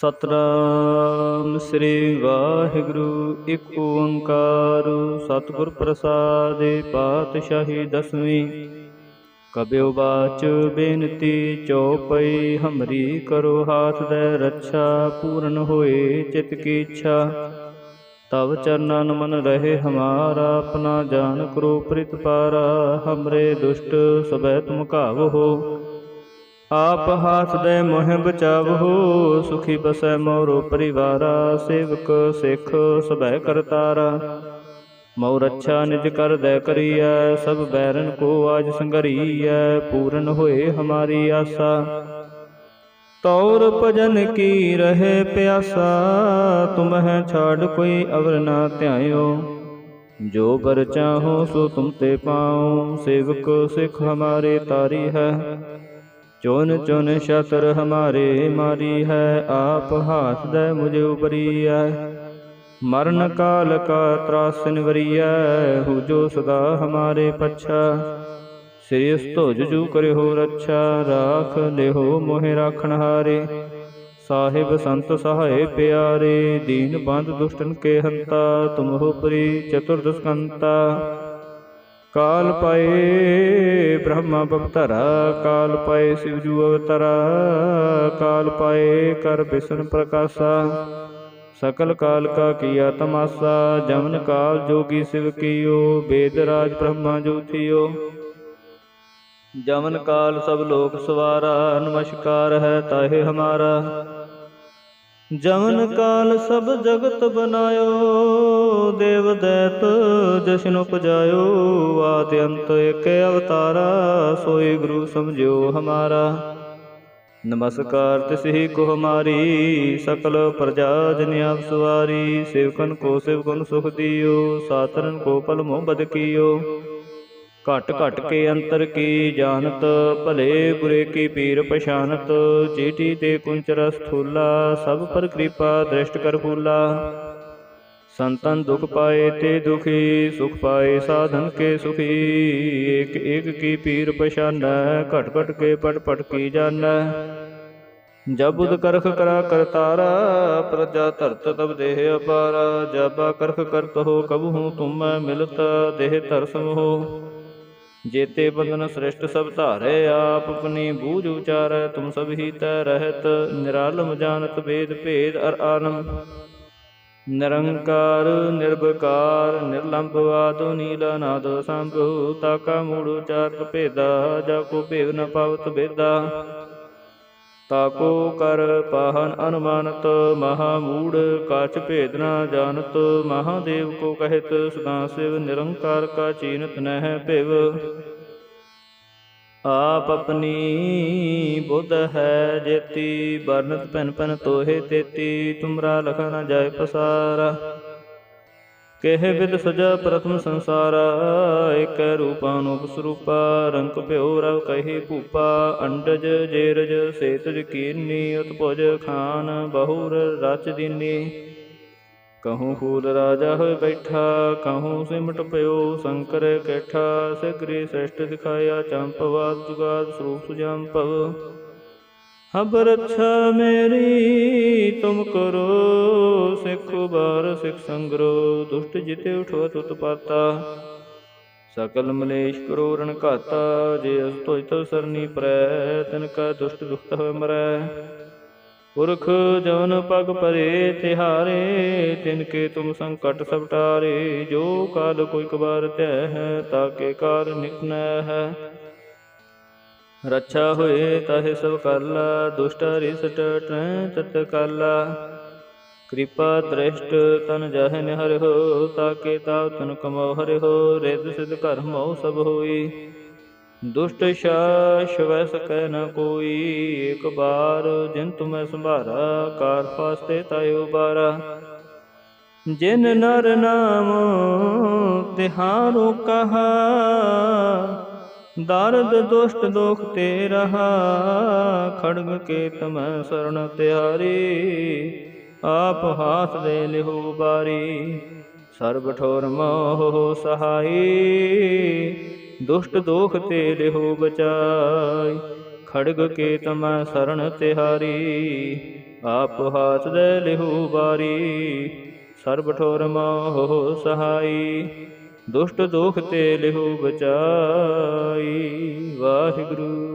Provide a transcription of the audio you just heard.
ਸਤਨਾਮ ਸ੍ਰੀ ਵਾਹਿਗੁਰੂ, ਇੱਕ ਓੰਕਾਰ ਸਤਿਗੁਰ ਪ੍ਰਸਾਦਿ ਪਾਤਸ਼ਾਹੀ ਦਸਵੀਂ। ਕਬਿਉ ਬਾਚ ਬੇਨਤੀ ਚਉਪਈ, ਹਮਰੀ ਕਰੋ ਹਾਥ ਦੇ ਰੱਛਾ, ਪੂਰਨ ਹੋਏ ਚਿਤ ਕੀ ਇੱਛਾ। ਤਵ ਚਰਨਨ ਮਨ ਰਹੇ ਹਮਾਰਾ, ਆਪਣਾ ਜਾਨ ਕਰੋ ਪ੍ਰਿਤ ਪਾਰਾ ਹਮਰੇ ਦੁਸ਼ਟ ਸਬੈ ਤੁਮ ਹੋ। ਆਪ ਹਾਥ ਦੇ ਮੋਹ ਬਚਾਵੋ ਸੁਖੀ ਬਸੈ ਮੋਰੋ ਪਰਿਵਾਰਾ, ਸੇਵਕ ਸਿੱਖ ਸਭੈ ਕਰਤਾਰਾ ਮਉ ਰੱਛਾ ਨਿਜ ਕਰ ਦੈ ਕਰੀਐ, ਸਭ ਬੈਰਨ ਕੋ ਆਜ ਸੰਗਰੀਐ, ਪੂਰਨ ਹੋਏ ਹਮਾਰੀ ਆਸਾ। ਤੌਰ ਭਜਨ ਕੀ ਰਹੇ ਪਿਆਸਾ ਤੁਮਹਿ ਛਾੜ ਕੋਈ ਅਵਰ ਨਾ ਧਿਆਇਓ। ਜੋ ਬਰ ਚਾਹੋ ਸੋ ਤੁਮ ਤੇ ਪਾਉ, ਸੇਵਕ ਸਿੱਖ ਹਮਾਰੇ ਤਾਰੀ ਹੈ। ਚੁਨ ਚੁਨ ਸ਼ਤਰ ਹਮਾਰੇ ਮਾਰੀ ਹੈ ਆਪ ਹਾਥ ਦੇ ਮੁਝ ਹੈ। ਮਰਨ ਕਾਲ ਕਾ ਤਰਾਸ ਨਿਵਰੀਐ ਹੋ ਜੋ ਸਦਾ ਹਮਾਰੇ ਪਛਾ। ਸ੍ਰੀ ਸਤੋਜ ਜੂ ਕਰਿਓ ਰੱਛਾ ਰਾਖ ਲਿਓ ਮੋਹਿ ਰਾਖਣ ਹਾਰੇ। ਸਾਹਿਬ ਸੰਤ ਸਹਾਏ ਪਿਆਰੇ ਦੀਨ ਬੰਦ ਦੁਸ਼ਟਨ ਕੇ ਹੰਤਾ ਤੁਮ ਹੋ ਪਰੀ ਚਤੁਰਦਸਕੰਤਾ ਕਾਲ ਪਾਏ, ਬ੍ਰਹਮਾ ਬਵਤਰਾ ਕਾਲ ਪਾਏ, ਸਿਵ ਜੂ ਅਵਤਰਾ, ਕਾਲ ਪਾਏ, ਕਰ ਬਿਸ਼ਨ ਪ੍ਰਕਾਸ਼ਾ। ਸਕਲ ਕਾਲ ਕਾ ਕੀਆ ਤਮਾਸਾ, ਜਮਨ ਕਾਲ ਜੋਗੀ ਸਿਵ ਕੀਓ, ਬੇਦ ਰਾਜ ਬ੍ਰਹਮਾ ਜੋ ਥਿਓ। ਜਮਨ ਕਾਲ ਸਭ ਲੋਕ ਸਵਾਰਾ, ਨਮਸਕਾਰ ਹੈ ਤਾਹੇ ਹਮਾਰਾ। ਜਮਨ ਕਾਲ ਸਭ ਜਗਤ ਬਨਾਇਓ ਦੇਵ ਦੈਤ ਜਸ਼ਨ ਉਪਜਾਇਓ ਆਦ ਅੰਤ ਇਕ ਅਵਤਾਰਾ ਸੋਈ ਗੁਰੂ ਸਮਝਿਓ ਹਮਾਰਾ। ਨਮਸਕਾਰ ਤਿਸਹੀ ਕੋ ਹਮਾਰੀ ਸਕਲ ਪ੍ਰਜਾ ਜਨ ਆਪ ਸਵਾਰੀ ਸੇਵਕਨ ਕੋ ਸੇਵਕਨ ਸੁਖ ਦਿਓ ਸਾਤਰਨ ਕੋ ਪਲ ਮੋਹ ਬਦ ਕੀਓ। ਘਟ ਘਟ ਕੇ ਅੰਤਰ ਕੀ ਜਾਣਤ? ਭਲੇ ਬੁਰੇ ਕੀ ਪੀਰ ਪਛਾਨਤ? ਚੀਟੀ ਤੇ ਕੁੰਚਰ ਸਥੂਲਾ, ਸਭ ਪਰ ਕਿਰਪਾ ਦ੍ਰਿਸ਼ਟ ਕਰ ਫੂਲਾ। ਸੰਤਨ ਦੁਖ ਪਾਏ ਤੇ ਦੁਖੀ, ਸੁਖ ਪਾਏ ਸਾਧਨ ਕੇ ਸੁਖੀ। ਏਕ ਏਕ ਕੀ ਪੀਰ ਪਛਾਨੈ, ਘਟ ਘਟ ਕੇ ਪਟ ਪਟ ਕੀ ਜਾਣੈ। ਜਬ ਕਰਖ ਕਰਾ ਕਰਤਾਰਾ ਪ੍ਰਜਾ ਧਰਤ ਤਬ ਦੇਹ ਅਪਾਰਾ। ਜਬਾ ਕਰਖ ਕਰਤ ਹੋ ਕਬਹੂ ਤੁਮ ਮਿਲਤ, ਦੇਹ ਧਰ ਹੋ। ਜੇਤੇ ਬੰਧਨ ਸ੍ਰਿਸ਼ਟ ਸਭ ਧਾਰੇ, ਆਪ ਆਪਣੀ ਬੂਝ ਉਚਾਰੈ, ਤੁਮ ਸਭ ਹੀ ਤੈ ਰਹਿਤ, ਨਿਰਾਲਮ ਜਾਣਤ ਵੇਦ ਭੇਦ ਅਰ ਆਨਮ ਨਿਰੰਕਾਰ ਨਿਰਭਕਾਰ ਨਿਰਲੰਭ ਆਦੋ ਨੀਲਾ ਨਾਦ ਸੰਭੂ, ਤਾਕਾ ਮੂੜ ਉਚਾਰਤ ਭੇਦਾ, ਜਾ ਕੋ ਭੇਵ ਨ ਪਾਵਤ ਬੇਦਾ ਤਾਕੋ ਕਰ ਪਾਹਨ ਅਨੁਮਾਨਤ ਮਹਾ ਮੂੜ, ਕਾਚ ਭੇਦ ਨਾ ਜਾਣਤ, ਮਹਾਦੇਵ ਕੋ ਕਹਿਤ, ਸਦਾ ਸਿਵ ਨਿਰੰਕਾਰ ਕਾ ਚੀਨਤ ਨਹਿ ਭਿਵ। ਆਪ ਆਪਣੀ ਬੁੱਧ ਹੈ ਜੇਤੀ ਬਰਨਤ ਭਨ ਭਨ ਤੋਹੇ ਤੇਤੀ, ਤੁਮਰਾ ਲਖ ਨ ਜਾਏ ਪਸਾਰਾ। ਕਹਿ ਵਿਦ ਸਜਾ ਪ੍ਰਥਮ ਸੰਸਾਰਾ, ਇਕ ਰੂਪਾਨੂਪ ਸਰੂਪਾ, ਰੰਗ ਭਿਓ ਰਵ ਕਹੀ ਭੂਪਾ, ਅੰਡਜ ਜੇਰਜ ਸੇਤਜ ਕੀਰਨੀ ਉਤਪੁਜ ਖਾਨ, ਬਹੁਰ ਰਚ ਦੀਨੀ। ਕਹੂੰ ਫੂਲ ਰਾਜਾ ਹੋਇ ਬੈਠਾ, ਕਹੂੰ ਸਿਮਟ ਪਿਓ ਸ਼ੰਕਰ ਕੈਠਾ, ਸਿਗਰੀ ਸ੍ਰਿਸ਼ਟ ਦਿਖਾਇਆ ਚੰਪਵਾਦ ਜੁਗਾਦ ਸਰੂਪ ਸੁਜੰਪਵ ਹਬਰ ਅੱਛਾ ਮੇਰੀ, ਤੁਮ ਕਰੋ, ਸਿੱਖ ਬਾਰ ਸਿੱਖ ਸੰਗਰੋ। ਦੁਸ਼ਟ ਜਿਤੇ ਉਠੋ ਤੁਤ ਪਾਤਾ। ਸਕਲ ਮਲੇਸ਼ ਕਰੋ ਘਾਤਾ, ਜੇ ਅਸ ਤੋਇ ਤੋ ਸਰਨੀ ਪ੍ਰੈ, ਤਨ ਕਾ ਦੁਸ਼ਟ ਦੁਖਤ ਹੋਇ ਮਰੈ। ਪੁਰਖ ਜਵਨ ਪਗ ਪਰੇ, ਤਿਹਾਰੇ, ਤਿਨ ਕੇ ਤੁਮ ਸੰਕਟ ਸਭ ਟਾਰੇ। ਜੋ ਕਾਲ ਕੋਈ ਕਬਾਰ ਤੈ ਹੈ ਤਾਕੇ ਕਾਰ ਨਿਕਨੈ ਹੈ ਰੱਛਾ ਹੋਏ ਤਾਹੇ ਸਭ ਕਾਲਾ ਦੁਸ਼ਟ ਰਿਸਟ ਟ੍ਰੈ ਤਤ ਕਾਲਾ ਕਿਰਪਾ ਦ੍ਰਿਸ਼ਟ ਤਨ ਜਹ ਨਿਹਰਿਓ ਤਾਕੇ ਤਾਵ ਤਨ ਕਮੋ ਹਰਿਓ ਰਿਦ ਸਿਧ ਘਰ ਮਉ ਸਭ ਹੋਈ। ਦੁਸ਼ਟ ਸ਼ਾਸ਼ ਵੈ ਸਕੈ ਨ ਕੋਈ ਇਕ ਬਾਰ ਜਿਨ ਤੁਮੈ ਸੰਭਾਰਾ, ਕਾਰ ਫਾਸਤੇ ਤਾਇਓ ਬਾਰਾ। ਜਿਨ ਨਰ ਨਾਮ ਤਿਹਾਰੋ ਕਹਾ, ਦਰਦ ਦੁਸ਼ਟ ਦੋਖ ਤੇ ਰਹਾ, ਖੜਗ ਕੇ ਤਮੈ ਸਰਣ ਤਿਆਰੀ। ਆਪ ਹਾਥ ਦੇ ਲਿਹੋ ਬਾਰੀ, ਸਰਬ ਠੋਰ ਮੋਹ ਸਹਾਈ। ਦੁਸ਼ਟ ਦੋਖ ਤੇ ਲਿਹੋ ਬਚਾਈ, ਖੜਗ ਕੇ ਤਮੈ ਸਰਣ ਤਿਹਾਰੀ। ਆਪ ਹਾਥ ਦੇ ਲਿਹੂ ਬਾਰੀ, ਸਰਬ ਠੋਰ ਮੋਹ ਸਹਾਈ। ਦੁਸ਼ਟ ਦੁਖ ਤੇ ਲਿਹੂ ਬਚਾਈ, ਵਾਹਿਗੁਰੂ।